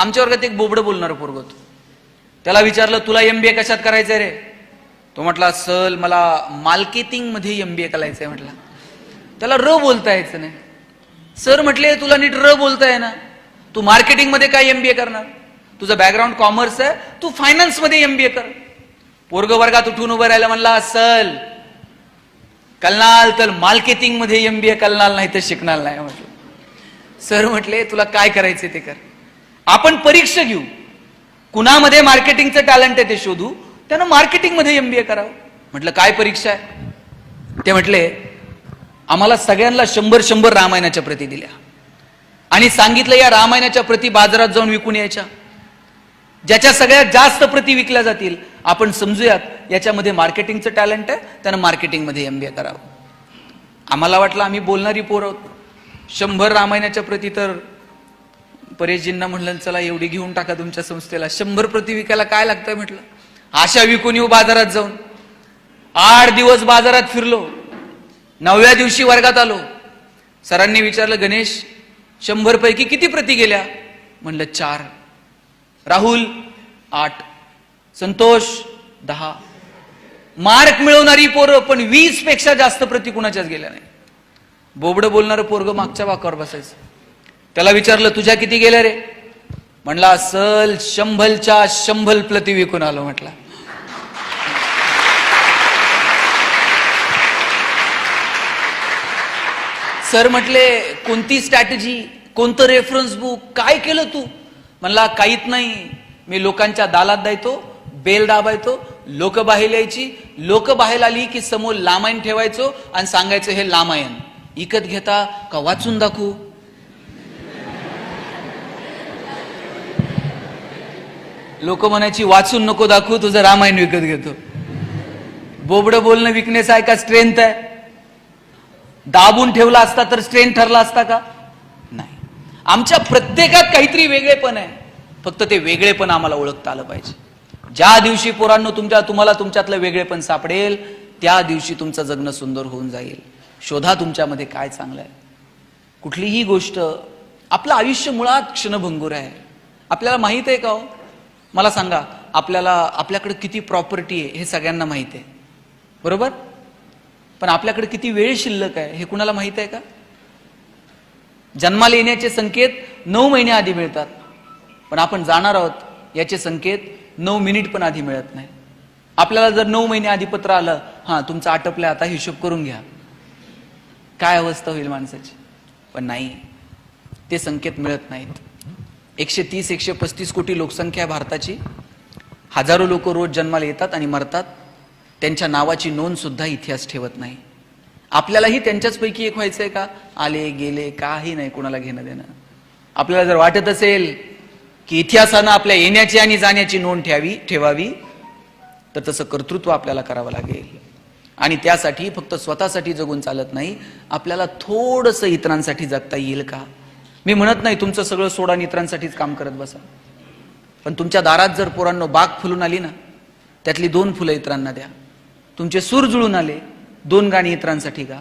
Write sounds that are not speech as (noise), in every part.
आमच्या वर्गात एक बोबडं बोलणार पोरग त्याला विचारलं तुला एम बी ए कशात करायचंय रे? तो म्हटला सल मला मार्केटिंगमध्ये ए करायचंय म्हटला. त्याला र बोलता यायचं नाही. सर म्हटले तुला नीट र बोलता ना तू मार्केटिंगमध्ये काय ए करणार? तुझं बॅकग्राऊंड कॉमर्स आहे. तू फायनान्समध्ये ए कर. पोरग वर्गात उठून उभं राहिलं म्हणला सल कलनाल तर मार्केटिंगमध्ये ए कलनाल नाही तर शिकणार नाही म्हटलं. सर म्हटले तुला काय करायचे ते कर. आपण परीक्षा घेऊ. कुणामध्ये मार्केटिंगचं टॅलेंट आहे ते शोधू. त्यानं मार्केटिंगमध्ये एम बी ए करावं. म्हटलं काय परीक्षा आहे? ते म्हटले आम्हाला सगळ्यांना शंभर शंभर रामायणाच्या प्रती दिल्या. आणि सांगितलं या रामायणाच्या प्रती बाजारात जाऊन विकून यायच्या. ज्याच्या सगळ्यात जास्त प्रती विकल्या जातील आपण समजूयात याच्यामध्ये मार्केटिंगचं टॅलेंट आहे त्यानं मार्केटिंगमध्ये एम बी ए करावं. आम्हाला वाटलं आम्ही बोलणारी पोर आहोत. शंभर रामायणाच्या प्रती तर परेशजींना म्हणलं चला एवढी घेऊन टाका तुमच्या संस्थेला. शंभर प्रती विकायला काय लागतंय? म्हटलं आशा विकून येऊ बाजारात जाऊन. आठ दिवस बाजारात फिरलो. नवव्या दिवशी वर्गात आलो. सरांनी विचारलं गणेश शंभर पैकी किती प्रती गेल्या? म्हणलं चार. राहुल आठ. संतोष दहा. मार्क मिळवणारी पोरं पण वीसपेक्षा जास्त प्रती कुणाच्याच गेल्या नाही. बोबडं बोलणारं पोरग मागच्या वाकावर बसायचं. त्याला विचारलं तुझ्या किती गेल्या रे? म्हणला सल शंभलच्या शंभल प्रती विकून आलो म्हटला. सर म्हटले कोणती स्ट्रॅटेजी कोणतं रेफरन्स बुक काय केलं तू? म्हणला काहीच नाही. मी लोकांच्या दालात द्यायचो बेल दाबायचो लोक बाहेर यायची. लोक बाहेर आली की समोर लामायण ठेवायचो आणि सांगायचं हे लामायण इकत घेता का वाचून दाखवू? लोक म्हणायची वाचून नको दाखवू तुझं रामायण विकत घेतो. बोबडं बोलणं विकनेस आहे का? स्ट्रेंथ आहे. दाबून ठेवला असता तर स्ट्रेंथ ठरला असता का? नाही. आमच्या प्रत्येकात काहीतरी वेगळेपण आहे. फक्त ते वेगळेपण आम्हाला ओळखता आलं पाहिजे. ज्या दिवशी पोरांनो तुमच्या तुम्हाला तुमच्यातलं वेगळेपण सापडेल त्या दिवशी तुमचं जगणं सुंदर होऊन जाईल. शोधा तुमच्यामध्ये काय चांगलं आहे. कुठलीही गोष्ट आपलं आयुष्य मुळात क्षणभंगूर आहे. आपल्याला माहीत आहे का हो? मला सांगा आपल्याला आपल्याकडे किती प्रॉपर्टी आहे हे सगळ्यांना माहीत आहे. बरोबर? पण आपल्याकडे किती वेळ शिल्लक आहे हे कुणाला माहीत आहे का? जन्माला येण्याचे संकेत नऊ महिने आधी मिळतात. पण आपण जाणार आहोत याचे संकेत नऊ मिनिट पण आधी मिळत नाही. आपल्याला जर नऊ महिने आधी पत्र आलं हां तुमचं आटपलं आता हिशोब करून घ्या. काय अवस्था होईल माणसाची? पण नाही. ते संकेत मिळत नाहीत. एकशे तीस एकशे पस्तीस कोटी लोकसंख्या आहे भारताची. हजारो लोक रोज जन्माला येतात आणि मरतात. त्यांच्या नावाची नोंद सुद्धा इतिहास ठेवत नाही. आपल्यालाही त्यांच्याचपैकी एक व्हायचंय का? आले गेले काही नाही कोणाला घेणं देणं. आपल्याला जर वाटत असेल की इतिहासानं आपल्या येण्याची आणि जाण्याची नोंद ठेवावी ठेवावी तर तसं कर्तृत्व आपल्याला करावं लागेल. आणि त्यासाठी फक्त स्वतःसाठी जगून चालत नाही आपल्याला थोडंसं इतरांसाठी जगता येईल का? मी म्हणत नाही तुमचं सगळं सोडा आणि इतरांसाठीच काम करत बसा. पण तुमच्या दारात जर पोरांनो बाग फुलून आली ना त्यातली दोन फुलं इतरांना द्या. तुमचे सूर जुळून आले दोन गाणी इतरांसाठी गा.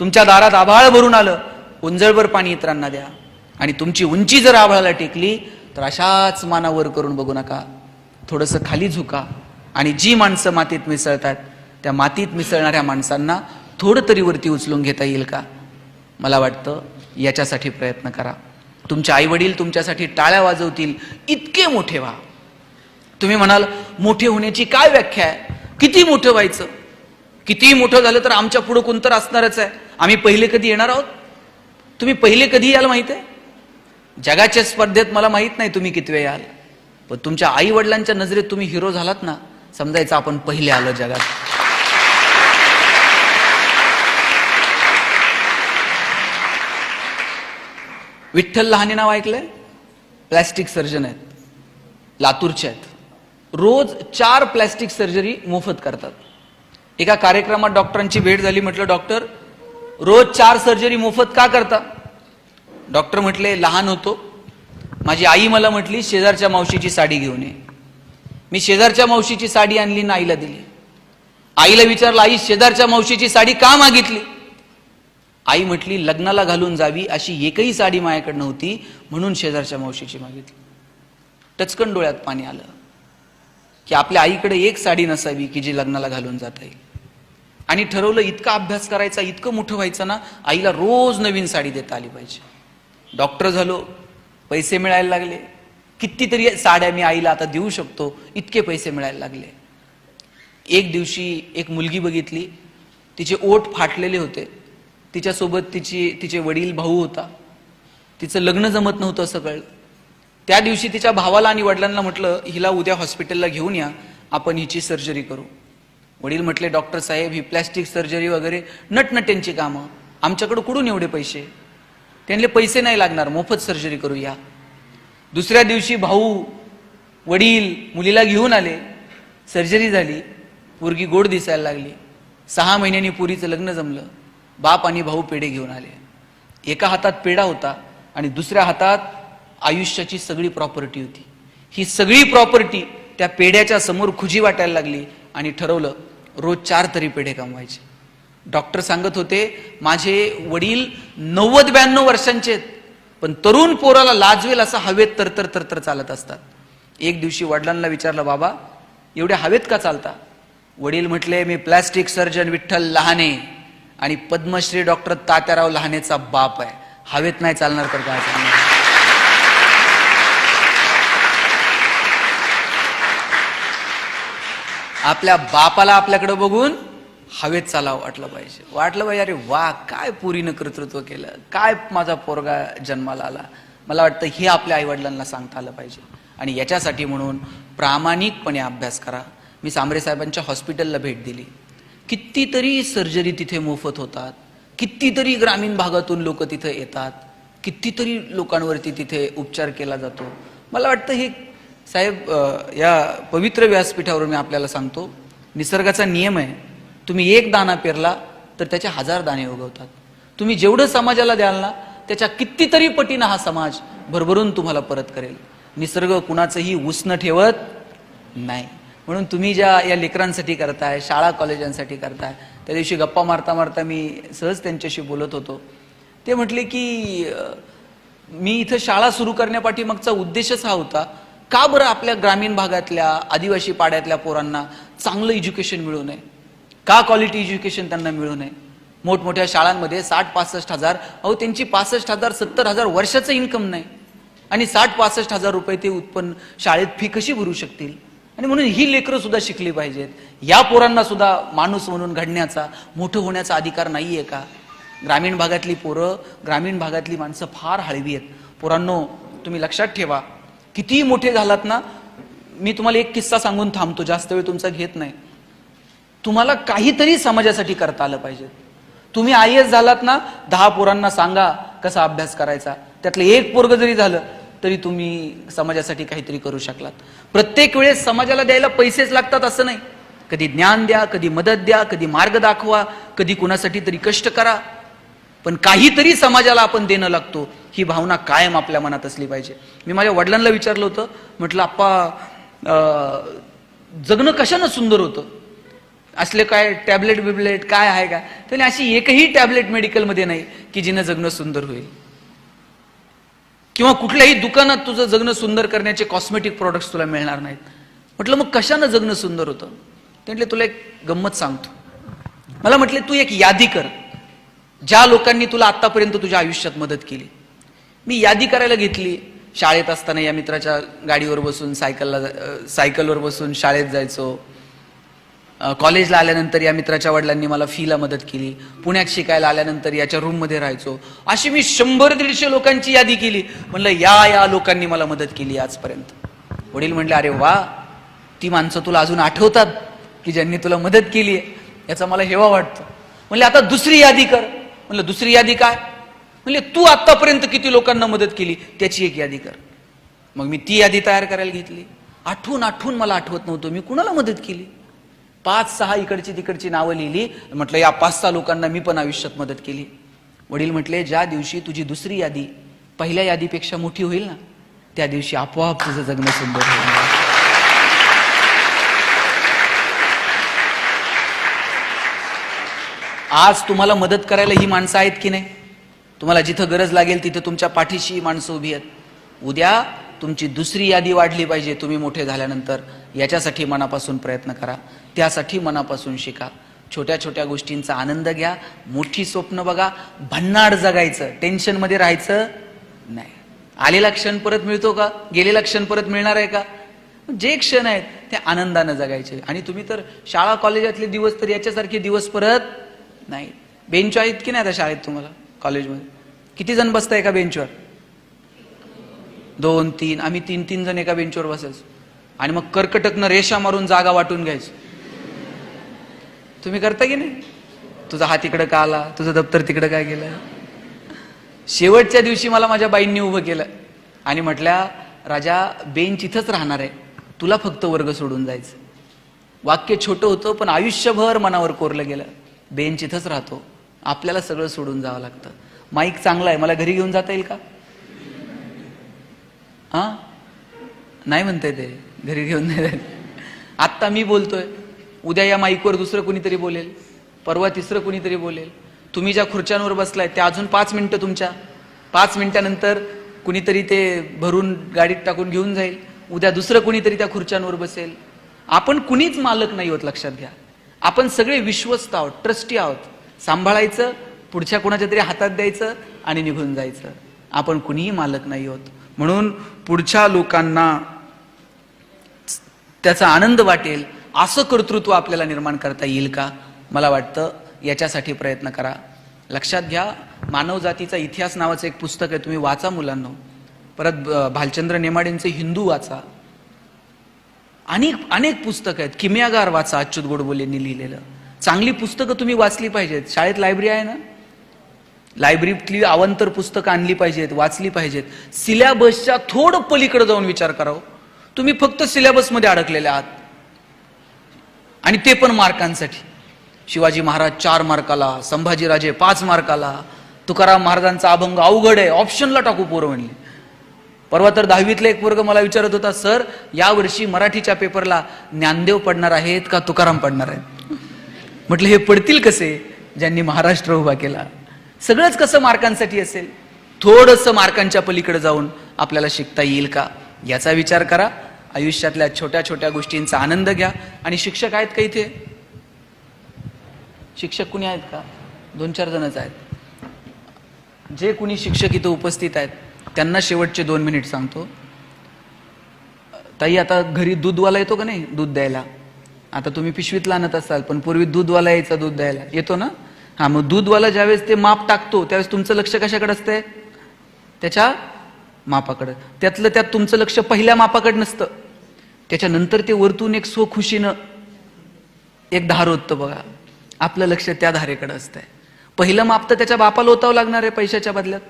तुमच्या दारात आभाळ भरून आलं उंजळभर पाणी इतरांना द्या. आणि तुमची उंची जर आभाळाला टेकली तर अशाच मानावर करून बघू नका. थोडंसं खाली झुका. आणि जी माणसं मातीत मिसळतात त्या मातीत मिसळणाऱ्या माणसांना थोडं तरी वरती उचलून घेता येईल का? मला वाटतं याच्यासाठी प्रयत्न करा. तुमचे आईवडील तुमच्यासाठी टाळ्या वाजवतील इतके मोठे व्हा. तुम्ही म्हणाल मोठे होण्याची काय व्याख्या आहे? किती मोठं व्हायचं? कितीही मोठं झालं तर आमच्या पुढं कोणतर असणारच आहे. आम्ही पहिले कधी येणार आहोत? तुम्ही पहिले कधी याल माहीत आहे? जगाच्या स्पर्धेत मला माहीत नाही तुम्ही किती वेळ याल. पण तुमच्या आई वडिलांच्या नजरेत तुम्ही हिरो झालात ना? समजायचं आपण पहिले आलो जगात. विठ्ठल लहाने नाव ऐकलंय? प्लॅस्टिक सर्जन आहेत. लातूरचे आहेत. रोज चार प्लॅस्टिक सर्जरी मोफत करतात. एका कार्यक्रमात डॉक्टरांची भेट झाली म्हटलं डॉक्टर रोज चार सर्जरी मोफत का करता? डॉक्टर म्हटले लहान होतो. माझी आई मला म्हटली शेजारच्या मावशीची साडी घेऊन ये. मी शेजारच्या मावशीची साडी आणली ना आईला दिली. आईला विचारलं आई शेजारच्या मावशीची साडी का मागितली? आई म्हटली लग्नाला घालून जावी अशी एकही साडी माझ्याकडे नव्हती म्हणून शेजारच्या मावशीची मागितली. टचकन डोळ्यात पाणी आलं की आपल्या आईकडे एक साडी नसावी की जी लग्नाला घालून जाता येईल. आणि ठरवलं इतका अभ्यास करायचा इतकं मोठं व्हायचं ना आईला रोज नवीन साडी देता आली पाहिजे. डॉक्टर झालो पैसे मिळायला लागले. कितीतरी साड्या मी आईला आता देऊ शकतो इतके पैसे मिळायला लागले. एक दिवशी एक मुलगी बघितली तिचे ओठ फाटलेले होते. तिच्यासोबत तिची तिचे वडील भाऊ होता. तिचं लग्न जमत नव्हतं असं कळलं त्या दिवशी तिच्या भावाला आणि वडिलांना म्हटलं हिला उद्या हॉस्पिटलला घेऊन या आपण हिची सर्जरी करू. वडील म्हटले डॉक्टर साहेब ही प्लॅस्टिक सर्जरी वगैरे नटनट्यांची कामं. आमच्याकडं कुठून एवढे पैसे? त्यांना पैसे नाही लागणार मोफत सर्जरी करू या. दुसऱ्या दिवशी भाऊ वडील मुलीला घेऊन आले. सर्जरी झाली. पोरगी गोड दिसायला लागली. सहा महिन्यांनी पुरीचं लग्न जमलं. बाप आणि भाऊ पेढे घेऊन आले. एका हातात पेढा होता आणि दुसऱ्या हातात आयुष्याची सगळी प्रॉपर्टी होती. ही सगळी प्रॉपर्टी त्या पेढ्याच्या समोर खुजी वाटायला लागली आणि ठरवलं रोज चार तरी पेढे कमवायचे. डॉक्टर सांगत होते माझे वडील नव्वद ब्याण्णव वर्षांचे आहेत पण तरुण पोराला लाजवेल असं हवेत तरतर तरतर चालत असतात. एक दिवशी वडिलांना विचारलं बाबा एवढ्या हवेत का चालता? वडील म्हटले मी प्लॅस्टिक सर्जन विठ्ठल लहाने. आणि पद्मश्री डॉक्टर तात्याराव लहानेचा बाप आहे. हवेत नाही चालणार तर काय चालणार? आपल्या बापाला आपल्याकडे बघून हवेत चालावं वाटलं पाहिजे. वाटलं पाहिजे अरे वा काय पुरीनं कर्तृत्व केलं? काय माझा पोरगा जन्माला आला? मला वाटतं हे आपल्या आईवडिलांना सांगता आलं पाहिजे. आणि याच्यासाठी म्हणून प्रामाणिकपणे अभ्यास करा. मी सांबरे साहेबांच्या हॉस्पिटलला भेट दिली. कितीतरी सर्जरी तिथे मोफत होतात. कितीतरी ग्रामीण भागातून लोक तिथे येतात. कितीतरी लोकांवरती तिथे उपचार केला जातो. मला वाटतं हे साहेब या पवित्र व्यासपीठावर मी आपल्याला सांगतो निसर्गाचा नियम आहे. तुम्ही एक दाना पेरला तर त्याचे हजार दाणे उगवतात. तुम्ही जेवढं समाजाला द्याल ना त्याच्या कितीतरी पटीनं हा समाज भरभरून तुम्हाला परत करेल. निसर्ग कुणाचंही उष्ण ठेवत नाही. म्हणून तुम्ही ज्या या लेकरांसाठी करताय शाळा कॉलेजांसाठी करताय त्या दिवशी गप्पा मारता मारता मी सहज त्यांच्याशी बोलत होतो. ते म्हटले की मी इथं शाळा सुरू करण्यापाठीमागचा उद्देशच हा होता का बरं आपल्या ग्रामीण भागातल्या आदिवासी पाड्यातल्या पोरांना चांगलं एज्युकेशन मिळू नये? का क्वालिटी एज्युकेशन त्यांना मिळू नये? मोठमोठ्या शाळांमध्ये साठ पासष्ट हजार अहो त्यांची पासष्ट हजार सत्तर हजार वर्षाचं इन्कम नाही. आणि साठ पासष्ट हजार रुपये ते उत्पन्न शाळेत फी कशी भरू शकतील? आणि म्हणून ही लेकरं सुद्धा शिकली पाहिजेत. या पोरांना सुद्धा माणूस म्हणून घडण्याचा मोठं होण्याचा अधिकार नाही आहे का? ग्रामीण भागातली पोरं ग्रामीण भागातली माणसं फार हळवी आहेत. पोरांनो तुम्ही लक्षात ठेवा. कितीही मोठे झालात ना मी तुम्हाला एक किस्सा सांगून थांबतो जास्त वेळ तुमचा घेत नाही. तुम्हाला काहीतरी समाजासाठी करता आलं पाहिजे. तुम्ही आय एस झालात ना दहा पोरांना सांगा कसा अभ्यास करायचा. त्यातलं एक पोरग जरी झालं तरी तुम्ही समाजासाठी काहीतरी करू शकलात. प्रत्येक वेळेस समाजाला द्यायला पैसेच लागतात असं नाही. कधी ज्ञान द्या कधी मदत द्या कधी मार्ग दाखवा कधी कुणासाठी तरी कष्ट करा. पण काहीतरी समाजाला आपण देणं लागतो. ही भावना कायम आपल्या मनात असली पाहिजे. मी माझ्या वडिलांना विचारलं होतं. म्हटलं आप्पा जगणं कशानं सुंदर होतं? असले काय टॅबलेट बिबलेट काय आहे का? त्याने अशी एकही टॅबलेट मेडिकलमध्ये नाही की जिनं जगणं सुंदर होईल. किंवा कुठल्याही दुकानात तुझं जगणं सुंदर करण्याचे कॉस्मेटिक प्रोडक्ट्स तुला मिळणार नाहीत. म्हटलं मग कशानं जगणं सुंदर होतं? ते म्हटले तुला एक गंमत सांगतो. मला म्हटले तू एक यादी कर ज्या लोकांनी तुला आत्तापर्यंत तुझ्या आयुष्यात मदत केली. मी यादी करायला घेतली. शाळेत असताना या मित्राच्या गाडीवर बसून सायकलला जा- सायकलवर बसून शाळेत जायचो. कॉलेजला आल्यानंतर या मित्राच्या वडिलांनी मला फीला मदत केली. पुण्यात शिकायला आल्यानंतर याच्या रूममध्ये राहायचो. अशी मी शंभर दीडशे लोकांची यादी केली. म्हणलं या या लोकांनी मला मदत केली आजपर्यंत. वडील म्हणले अरे वा ती माणसं तुला अजून आठवतात की ज्यांनी तुला मदत केली आहे. याचा मला हेवा वाटतो. म्हणले आता दुसरी यादी कर. म्हणलं दुसरी यादी काय? म्हणले तू आतापर्यंत किती लोकांना मदत केली? त्याची एक यादी कर. मग मी ती यादी तयार करायला घेतली. आठवून आठवून मला आठवत नव्हतं मी कुणाला मदत केली. पाच सहा इकडची तिकडची नावं लिहिली. म्हटलं या पाच सहा लोकांना मी पण आयुष्यात मदत केली. वडील म्हटले ज्या दिवशी तुझी दुसरी यादी पहिल्या यादीपेक्षा मोठी होईल ना त्या दिवशी आपोआप तुझं जगणं सुंदर होईल. आज तुम्हाला मदत करायला ही माणसं आहेत की नाही? तुम्हाला जिथं गरज लागेल तिथं तुमच्या पाठीशी ही माणसं उभी आहेत. उद्या तुमची दुसरी यादी वाढली पाहिजे तुम्ही मोठे झाल्यानंतर. याच्यासाठी मनापासून प्रयत्न करा. त्यासाठी मनापासून शिका. छोट्या छोट्या गोष्टींचा आनंद घ्या. मोठी स्वप्न बघा. भन्नाड जगायचं. टेन्शनमध्ये राहायचं नाही. आलेला क्षण परत मिळतो का? गेलेला क्षण परत मिळणार आहे का? जे क्षण आहेत ते आनंदानं जगायचे. आणि तुम्ही तर शाळा कॉलेजातले दिवस तर याच्यासारखे दिवस परत नाही. बेंच आहेत की नाही आता शाळेत तुम्हाला? कॉलेजमध्ये किती जण बसताय एका बेंचवर दोन तीन. आम्ही तीन तीन जण एका बेंचवर बसायचो. आणि मग कर्कटकनं रेषा मारून जागा वाटून घ्यायचो. तुम्ही करता की नाही? तुझा हात इकडं का आला? तुझं दप्तर तिकडं काय गेलं? शेवटच्या दिवशी मला माझ्या बाईंनी उभं केलं आणि म्हटल्या राजा बेंच इथंच राहणार आहे. तुला फक्त वर्ग सोडून जायचं. वाक्य छोटं होतं पण आयुष्यभर मनावर कोरलं गेलं. बेंच इथंच राहतो. आपल्याला सगळं सोडून जावं लागतं. माईक चांगला आहे. मला घरी घेऊन जाता येईल का? हा? नाही म्हणताय ते. घरी घेऊन नाही आत्ता मी बोलतोय. उद्या या माईकवर दुसरं कुणीतरी बोलेल परवा तिसरं कुणीतरी बोलेल. तुम्ही ज्या खुर्च्यांवर बसलाय त्या अजून पाच मिनिटं तुमच्या. पाच मिनिटानंतर कुणीतरी ते भरून गाडीत टाकून घेऊन जाईल. उद्या दुसरं कुणीतरी त्या खुर्च्यांवर बसेल. आपण कुणीच मालक नाही होत लक्षात घ्या. आपण सगळे विश्वस्त आहोत ट्रस्टी आहोत. सांभाळायचं पुढच्या कुणाच्या तरी हातात द्यायचं आणि निघून जायचं. आपण कुणीही मालक नाही होत. म्हणून पुढच्या लोकांना त्याचा आनंद वाटेल. असं कर्तृत्व आपल्याला निर्माण करता येईल का? मला वाटतं याच्यासाठी प्रयत्न करा. लक्षात घ्या मानवजातीचा इतिहास नावाचं एक पुस्तक आहे तुम्ही वाचा मुलांना. परत भालचंद्र नेमाडेंचे हिंदू वाचा. अनेक अनेक पुस्तकं आहेत. किम्यागार वाचा अच्युत गोडबोलेंनी लिहिलेलं. चांगली पुस्तकं तुम्ही वाचली पाहिजेत. शाळेत लायब्ररी आहे ना? लायब्ररीतली अवंतर पुस्तकं आणली पाहिजेत वाचली पाहिजेत. सिलेबसच्या थोडं पलीकडे जाऊन विचार करावं. तुम्ही फक्त सिलेबसमध्ये अडकलेले आहात. आणि ते पण मार्कांसाठी. शिवाजी महाराज चार मार्काला संभाजीराजे पाच मार्काला तुकाराम महाराजांचा अभंग अवघड आहे ऑप्शनला टाकू पोरं म्हणले परवा तर दहावीतला एक वर्ग मला विचारत होता सर यावर्षी मराठीच्या पेपरला ज्ञानदेव पडणार आहेत का तुकाराम पडणार आहेत? म्हटलं हे पडतील कसे? ज्यांनी महाराष्ट्र उभा केला. सगळंच कसं मार्कांसाठी असेल? थोडंसं मार्कांच्या पलीकडे जाऊन आपल्याला शिकता येईल का? याचा विचार करा. आयुष्यातल्या छोट्या छोट्या गोष्टींचा आनंद घ्या. आणि शिक्षक आहेत का इथे? शिक्षक कुणी आहेत का? दोन चार जणच आहेत. जे कुणी शिक्षक इथं उपस्थित आहेत त्यांना शेवटचे दोन मिनिट सांगतो. ताई आता घरी दूधवाला येतो का नाही? दूध द्यायला. आता तुम्ही पिशवीतला आणत असाल पण पूर्वी दूधवाला यायचा दूध द्यायला. येतो ना? हा मग दूधवाला ज्यावेळेस ते माप टाकतो त्यावेळेस तुमचं लक्ष कशाकडे असतंय? त्याच्या मापाकडं. त्यातलं त्यात तुमचं लक्ष पहिल्या मापाकडे नसतं. त्याच्यानंतर ते वरतून एक स्वखुशीनं एक धार होतं बघा. आपलं लक्ष त्या धारेकडं असतंय. पहिलं माप तर त्याच्या बापाला ओतावं लागणार आहे पैशाच्या बदल्यात.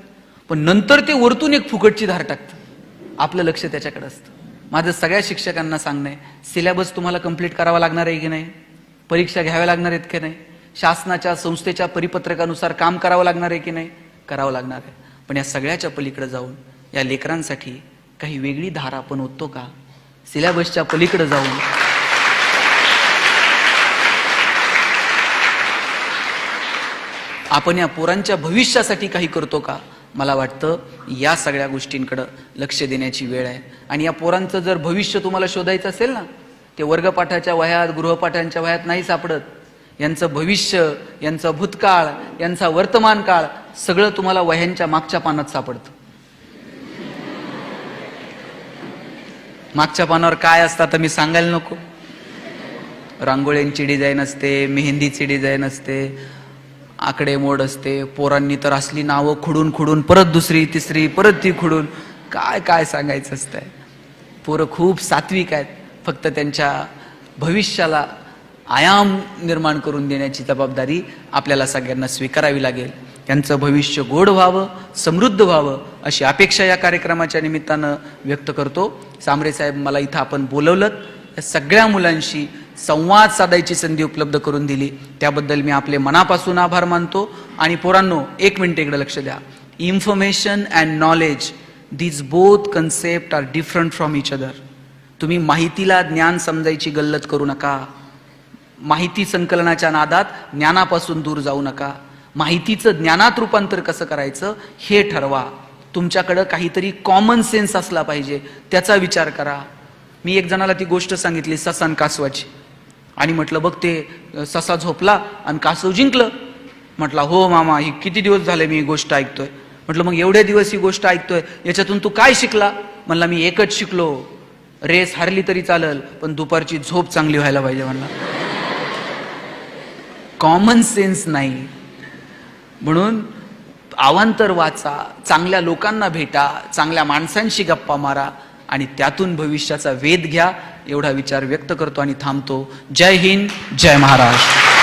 पण नंतर ते वरतून एक फुकटची धार टाकतं. आपलं लक्ष त्याच्याकडे असतं. माझं सगळ्या शिक्षकांना सांगणं आहे सिलेबस तुम्हाला कंप्लीट करावा लागणार आहे की नाही? परीक्षा घ्याव्या लागणार आहेत की नाही? शासनाच्या संस्थेच्या परिपत्रकानुसार काम करावं लागणार आहे की नाही? करावं लागणार आहे. पण या सगळ्याच्या पलीकडे जाऊन या लेकरांसाठी काही वेगळी धार आपण ओततो का? सिलेबसच्या पलीकडे जाऊन. आपण या पोरांच्या भविष्यासाठी काही करतो का? मला वाटतं या सगळ्या गोष्टींकडं लक्ष देण्याची वेळ आहे. आणि या पोरांचं जर भविष्य तुम्हाला शोधायचं असेल ना ते वर्गपाठाच्या वह्यात गृहपाठांच्या वह्यात नाही सापडत. यांचं भविष्य यांचा भूतकाळ यांचा वर्तमान काळ सगळं तुम्हाला वह्यांच्या मागच्या पानात सापडतं. मागच्या पानावर काय असतं तर मी सांगायला नको. रांगोळ्यांची डिझाईन असते मेहंदीची डिझाईन असते आकडेमोड असते पोरांनी तर असली नावं खुडून खुडून परत दुसरी तिसरी परत ती खुडून काय काय सांगायचं असतंय. पोरं खूप सात्विक आहेत फक्त त्यांच्या भविष्याला आयाम निर्माण करून देण्याची जबाबदारी आपल्याला सगळ्यांना स्वीकारावी लागेल. त्यांचं भविष्य गोड व्हावं समृद्ध व्हावं अशी अपेक्षा या कार्यक्रमाच्या निमित्तानं व्यक्त करतो. सामरे साहेब मला इथं आपण बोलवलं या सगळ्या मुलांशी संवाद साधायची संधी उपलब्ध करून दिली. त्याबद्दल मी आपले मनापासून आभार मानतो. आणि पोरांनो एक मिनिट इकडे लक्ष द्या. Information and knowledge these both concept are different from each other तुम्ही माहितीला ज्ञान समजायची गल्लत करू नका. माहिती संकलनाच्या नादात ज्ञानापासून दूर जाऊ नका. माहितीचं ज्ञानात रूपांतर कसं करायचं हे ठरवा. तुमच्याकडं काहीतरी कॉमन सेन्स असला पाहिजे त्याचा विचार करा. मी एक जणाला ती गोष्ट सांगितली ससान कासवाची. आणि म्हटलं बघ ते ससा झोपला आणि कासव जिंकलं. म्हटलं हो मामा ही किती दिवस झाले मी ही गोष्ट ऐकतोय. म्हटलं मग एवढे दिवस ही गोष्ट ऐकतोय याच्यातून तू काय शिकला? म्हणला मी एकच शिकलो. रेस हारली तरी चालल पण दुपारची झोप चांगली व्हायला पाहिजे म्हणला. (laughs) कॉमन सेन्स नाही. म्हणून अवांतर वाचा चांगल्या लोकांना भेटा चांगल्या माणसांशी गप्पा मारा आणि त्यातून भविष्याचा वेध घ्या एवढा विचार व्यक्त करतो आणि थांबतो. जय हिंद जय महाराष्ट्र.